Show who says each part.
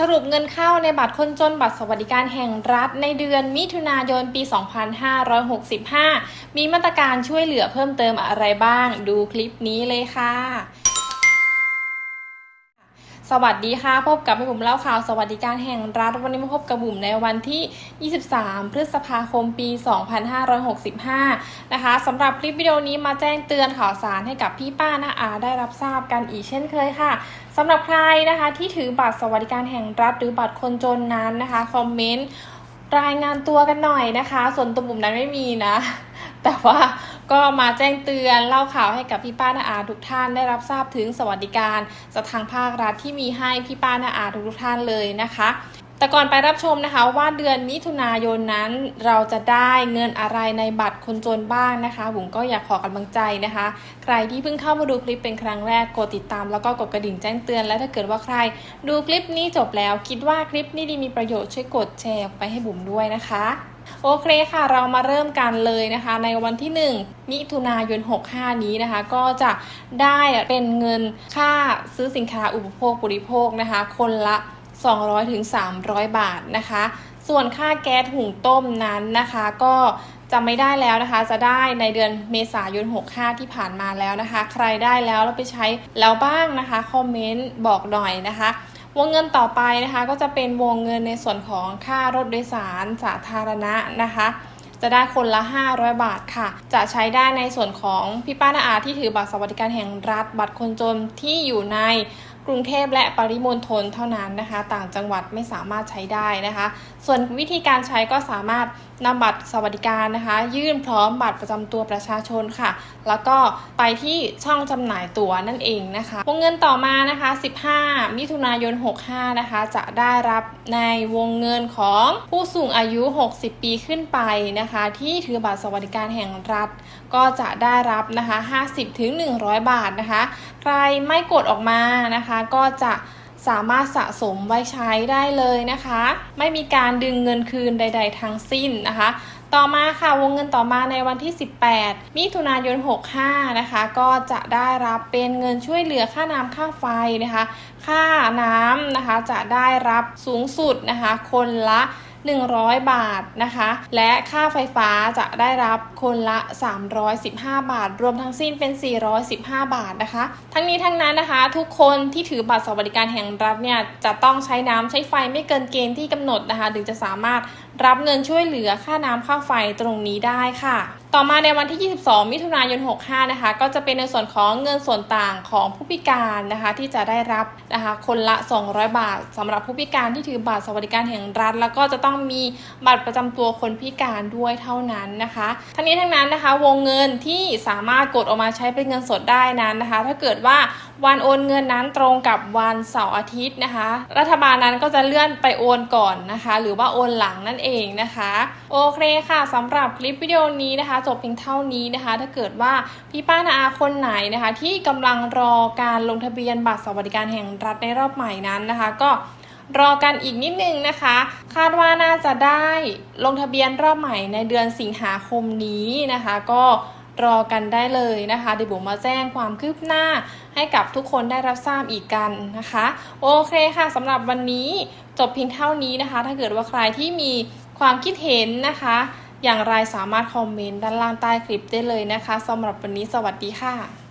Speaker 1: สรุปเงินเข้าในบัตรคนจนบัตรสวัสดิการแห่งรัฐในเดือนมิถุนายนปี 2565 มีมาตรการช่วยเหลือเพิ่มเติมอะไรบ้าง ดูคลิปนี้เลยค่ะ สวัสดีค่ะ พบกับแม่บุ๋มเล่าข่าวสวัสดิการแห่งรัฐ วันนี้มาพบกับบุ๋มในวันที่ 23 พฤษภาคมปี 2565 นะคะสำหรับคลิปวิดีโอนี้มาแจ้งเตือนข่าวสารให้กับพี่ป้าน้าอาได้รับทราบกันอีกเช่นเคยค่ะ สำหรับใครนะคะที่ถือบัตรสวัสดิการแห่งรัฐ หรือบัตรคนจนนั้นนะคะคอมเมนต์รายงานตัวกันหน่อยนะคะ ส่วนตัวบุ๋มนั้นไม่มีนะ แต่ว่าก็มาแจ้งเตือนเล่าข่าวให้กับพี่ป้านาอาทุกท่านได้รับทราบถึงสวัสดิการจากทางภาครัฐที่มีให้พี่ป้านาอาทุกท่านเลยนะคะ แต่ก่อนไปรับชมนะคะว่าเดือนมิถุนายนนั้นเราจะได้เงินอะไรในบัตรคนจนบ้างนะคะบุ๋มก็อยากขอกำลังใจนะคะ ใครที่เพิ่งเข้ามาดูคลิปเป็นครั้งแรกกดติดตามแล้วก็กดกระดิ่งแจ้งเตือน และถ้าเกิดว่าใคร ดูคลิปนี้จบแล้ว คิดว่าคลิปนี้ดีมีประโยชน์ช่วยกดแชร์ออกไปให้บุ๋มด้วยนะคะโอเคค่ะ เรามาเริ่มกันเลยนะคะ ในวันที่ 1 มิถุนายน 65 นี้นะคะ ก็จะได้เป็นเงินค่าซื้อสินค้าอุปโภคบริโภคนะคะ คนละ 200ถึง300 บาทนะคะ ส่วนค่าแก๊สหุงต้มนั้นนะคะก็จะไม่ได้แล้วนะคะ จะได้ในเดือนเมษายน 65 ที่ผ่านมาแล้วนะคะ ใครได้แล้วแล้วไปใช้แล้วบ้างนะคะ คอมเมนต์บอกหน่อยนะคะ วงเงินต่อไปนะคะ ก็จะเป็นวงเงินในส่วนของค่ารถโดยสารสาธารณะนะคะจะได้คนละ 500 บาทค่ะ จะใช้ได้ในส่วนของพี่ป้านาอาที่ถือบัตรสวัสดิการแห่งรัฐ บัตรคนจนที่อยู่ใน กรุงเทพและปริมณฑลเท่านั้นนะคะ ต่างจังหวัดไม่สามารถใช้ได้นะคะ ส่วนวิธีการใช้ก็สามารถนำบัตรสวัสดิการนะคะ ยื่นพร้อมบัตรประจำตัวประชาชนค่ะ แล้วก็ไปที่ช่องจำหน่ายตั๋วนั่นเองนะคะวงเงินต่อมานะคะ 15 มิถุนายน 65 นะคะ จะได้รับในวงเงินของผู้สูงอายุ 60 ปีขึ้นไปนะคะ ที่ถือบัตรสวัสดิการแห่งรัฐ ก็จะได้รับนะคะ 50ถึง100 บาทนะคะ ใครไม่กดออกมานะคะ ก็จะ สามารถสะสมไว้ใช้ได้เลยนะคะ ไม่มีการดึงเงินคืนใด ๆ ทั้งสิ้นนะคะ ต่อมาค่ะวงเงินต่อมาในวันที่ 18 มิถุนายน 65 นะคะ ก็จะได้รับเป็นเงินช่วยเหลือค่าน้ำค่าไฟนะคะ ค่าน้ำนะคะจะได้รับสูงสุดนะคะ คนละ 100 บาทนะคะ และค่าไฟฟ้าจะได้รับคนละ 315 บาท รวมทั้งสิ้นเป็น 415 บาทนะคะ ทั้งนี้ทั้งนั้นนะคะ ทุกคนที่ถือบัตรสวัสดิการแห่งรัฐเนี่ยจะต้องใช้น้ำใช้ไฟไม่เกินเกณฑ์ที่กำหนดนะคะ ถึงจะสามารถรับเงินช่วยเหลือค่าน้ำค่าไฟตรงนี้ได้ค่ะ ต่อมาในวันที่ 22 มิถุนายน 65 นะคะ ก็จะเป็นในส่วนของเงินส่วนต่างของผู้พิการนะคะ ที่จะได้รับนะคะ คนละ 200 บาทสำหรับผู้พิการที่ถือบัตรสวัสดิการแห่งรัฐ แล้วก็จะต้องมีบัตรประจำตัวคนพิการด้วยเท่านั้นนะคะ ทั้งนี้ทั้งนั้นนะคะ วงเงินที่สามารถกดออกมาใช้เป็นเงินสดได้นั้นนะคะ ถ้าเกิดว่าวันโอนเงินนั้นตรงกับวันเสาร์อาทิตย์นะคะ รัฐบาลนั้นก็จะเลื่อนไปโอนก่อนนะคะ หรือว่าโอนหลังนั่นเองนะคะ โอเคค่ะสำหรับคลิปวิดีโอนี้นะคะจบเพียงเท่านี้นะคะ ถ้าเกิดว่าพี่ป้านาอาคนไหนนะคะ ที่กำลังรอการลงทะเบียนบัตรสวัสดิการแห่งรัฐในรอบใหม่นั้นนะคะ ก็รอกันอีกนิดนึงนะคะ คาดว่าน่าจะได้ลงทะเบียนรอบใหม่ในเดือนสิงหาคมนี้นะคะ ก็รอกันได้เลยนะคะเดี๋ยวผมมาแจ้งความคืบหน้าให้กับทุกคนได้รับทราบอีกกันนะคะ โอเคค่ะสำหรับวันนี้จบเพียงเท่านี้นะคะ ถ้าเกิดว่าใครที่มีความคิดเห็นนะคะ อย่างไรสามารถคอมเมนต์ด้านล่างใต้คลิปได้เลยนะคะสำหรับวันนี้สวัสดีค่ะ